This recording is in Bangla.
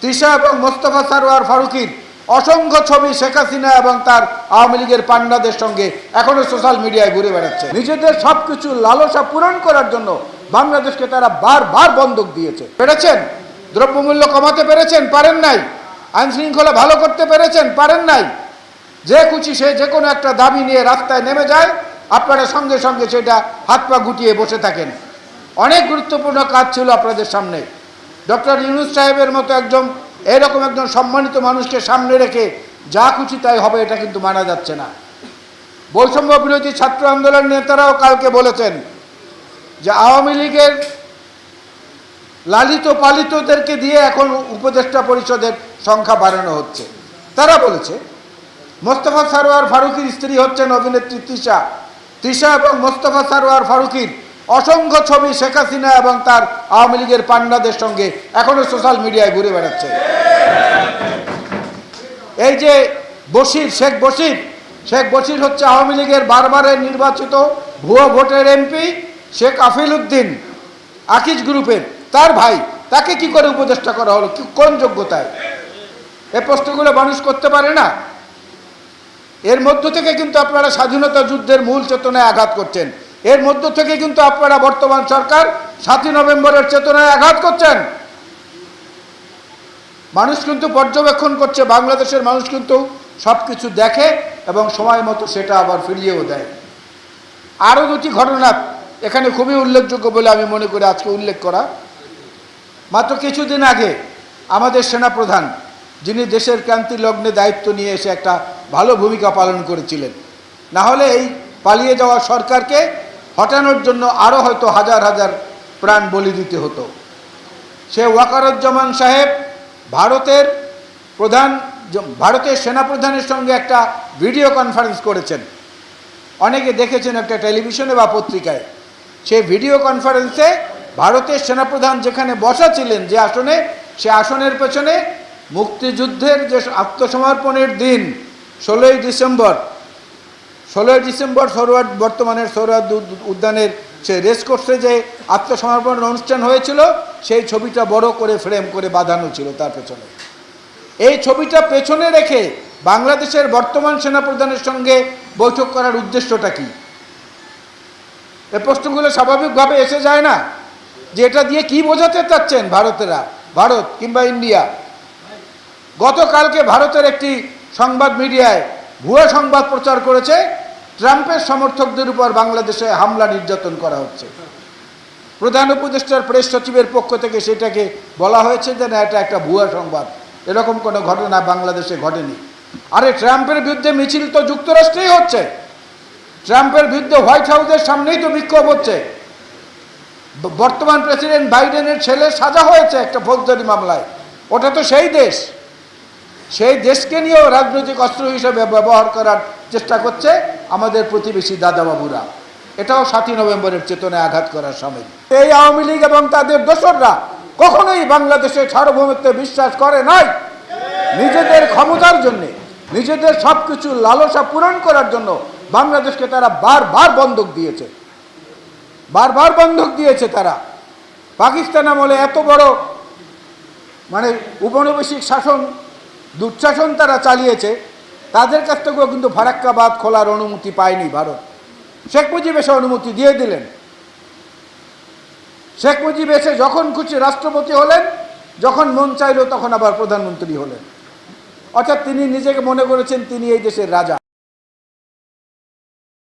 তিশা এবং মোস্তফা সারোয়ার ফারুকির অসংখ্য ছবি শেখ হাসিনা এবং তার আওয়ামী লীগের পান্ডাদের সঙ্গে এখনও সোশ্যাল মিডিয়ায় ঘুরে বেড়াচ্ছে। নিজেদের সব কিছু লালসা পূরণ করার জন্য বাংলাদেশকে তারা বারবার বন্ধক দিয়েছে। পেরেছেন? দ্রব্যমূল্য কমাতে পেরেছেন? পারেন নাই। আইন শৃঙ্খলা ভালো করতে পেরেছেন? পারেন নাই। যে খুশি সে যে কোনো একটা দাবি নিয়ে রাস্তায় নেমে যায়, আপনারা সঙ্গে সঙ্গে সেটা হাত পা গুটিয়ে বসে থাকেন। অনেক গুরুত্বপূর্ণ কাজ ছিল আপনাদের সামনে। ডক্টর ইউনুস সাহেবের মতো একজন, এরকম একজন সম্মানিত মানুষকে সামনে রেখে যা খুশি তাই হবে, এটা কিন্তু মানা যাচ্ছে না। বৈষম্য বিরোধী ছাত্র আন্দোলন নেতারাও কালকে বলেছেন যে আওয়ামী লীগের লালিত পালিতদেরকে দিয়ে এখন উপদেষ্টা পরিষদের সংখ্যা বাড়ানো হচ্ছে। তারা বলেছে, মোস্তফা সারোয়ার ফারুকির স্ত্রী হচ্ছেন অভিনেত্রী তৃষা। তৃষা এবং মোস্তফা সারোয়ার ফারুকির অসংখ্য ছবি শেখ হাসিনা এবং তার আওয়ামী লীগের পান্ডাদের সঙ্গে এখনও সোশ্যাল মিডিয়ায় ঘুরে বেড়াচ্ছে। এই যে বশির, শেখ বশির শেখ বশির হচ্ছে আওয়ামী লীগের বারবারের নির্বাচিত ভুয়ো ভোটের এমপি শেখ আফিল উদ্দিন, আকিজ গ্রুপের। তার ভাই, তাকে কি করে উপদেষ্টা করা হলো? কোন যোগ্যতায়? এ প্রশ্নগুলো মানুষ করতে পারে না। এর মধ্য থেকে কিন্তু আপনারা স্বাধীনতা যুদ্ধের মূল চেতনায় আঘাত করছেন। এর মধ্য থেকে কিন্তু আপনারা বর্তমান সরকার সাতই নভেম্বরের চেতনায় আঘাত করছেন। মানুষ কিন্তু পর্যবেক্ষণ করছে, বাংলাদেশের মানুষ কিন্তু সব কিছু দেখে এবং সময় মতো সেটা আবার ফিরিয়েও দেয়। আরও দুটি ঘটনা এখানে খুবই উল্লেখযোগ্য বলে আমি মনে করি আজকে উল্লেখ করা। মাত্র কিছুদিন আগে আমাদের সেনাপ্রধান, যিনি দেশের ক্রান্তি লগ্নে দায়িত্ব নিয়ে এসে একটা ভালো ভূমিকা পালন করেছিলেন, না হলে এই পালিয়ে যাওয়া সরকারকে হটানোর জন্য আরও হয়তো হাজার হাজার প্রাণ বলি দিতে হতো। সে ওয়াকারুজ্জামান সাহেব ভারতের প্রধান ভারতের সেনাপ্রধানের সঙ্গে একটা ভিডিও কনফারেন্স করেছেন। অনেকে দেখেছেন একটা টেলিভিশনে বা পত্রিকায়। সে ভিডিও কনফারেন্সে ভারতের সেনাপ্রধান যেখানে বসা ছিলেন যে আসনে, সে আসনের পেছনে মুক্তিযুদ্ধের যে আত্মসমর্পণের দিন, ষোলোই ডিসেম্বর ষোলোই ডিসেম্বর সরোয়ার বর্তমানের সরোয়ার উদ্যানের সে রেস কোর্সে যে আত্মসমর্পণের অনুষ্ঠান হয়েছিল, সেই ছবিটা বড় করে ফ্রেম করে বাঁধানো ছিল তার পেছনে। এই ছবিটা পেছনে রেখে বাংলাদেশের বর্তমান সেনাপ্রধানের সঙ্গে বৈঠক করার উদ্দেশ্যটা কি? এ প্রশ্নগুলো স্বাভাবিকভাবে এসে যায় না। যে এটা দিয়ে কি বোঝাতে চাচ্ছেন ভারতেরা? ভারত কিংবা ইন্ডিয়া? গতকালকে ভারতের একটি সংবাদ মিডিয়ায় ভুয়া সংবাদ প্রচার করেছে, ট্রাম্পের সমর্থকদের উপর বাংলাদেশে হামলা নির্যাতন করা হচ্ছে। প্রধান উপদেষ্টার প্রেস সচিবের পক্ষ থেকে সেটাকে বলা হয়েছে যে না, এটা একটা ভুয়া সংবাদ। এরকম কোনো ঘটনা বাংলাদেশে ঘটেনি। আরে, ট্রাম্পের বিরুদ্ধে মিছিল তো যুক্তরাষ্ট্রেই হচ্ছে। ট্রাম্পের বিরুদ্ধে হোয়াইট হাউসের সামনেই তো বিক্ষোভ হচ্ছে। বর্তমান প্রেসিডেন্ট বাইডেনের ছেলে সাজা হয়েছে একটা ফৌজদারি মামলায়। ওটা তো সেই দেশ। সেই দেশকে নিয়েও রাজনৈতিক অস্ত্র হিসেবে ব্যবহার করার চেষ্টা করছে আমাদের প্রতিবেশী দাদাবাবুরা। এটাও সাতই নভেম্বরের চেতনায় আঘাত করার সময়। এই আওয়ামী লীগ এবং তাদের দোসররা কখনোই বাংলাদেশের সার্বভৌমত্বে বিশ্বাস করে নাই। নিজেদের ক্ষমতার জন্য, নিজেদের সব কিছু লালসা পূরণ করার জন্য বাংলাদেশকে তারা বারবার বন্ধক দিয়েছে। বারবার বন্ধক দিয়েছে তারা। পাকিস্তান আমলে এত বড় মানে উপনিবেশিক শাসন দুঃশাসন তারা চালিয়েছে, তাদের কাছ থেকেও কিন্তু ফারাক্কাবাদ খোলার অনুমতি পায়নি ভারত। শেখ মুজিব এসে অনুমতি দিয়ে দিলেন। শেখ মুজিব এসে যখন খুশি রাষ্ট্রপতি হলেন, যখন মন চাইল তখন আবার প্রধানমন্ত্রী হলেন। অর্থাৎ তিনি নিজেকে মনে করেছেন তিনি এই দেশের রাজা।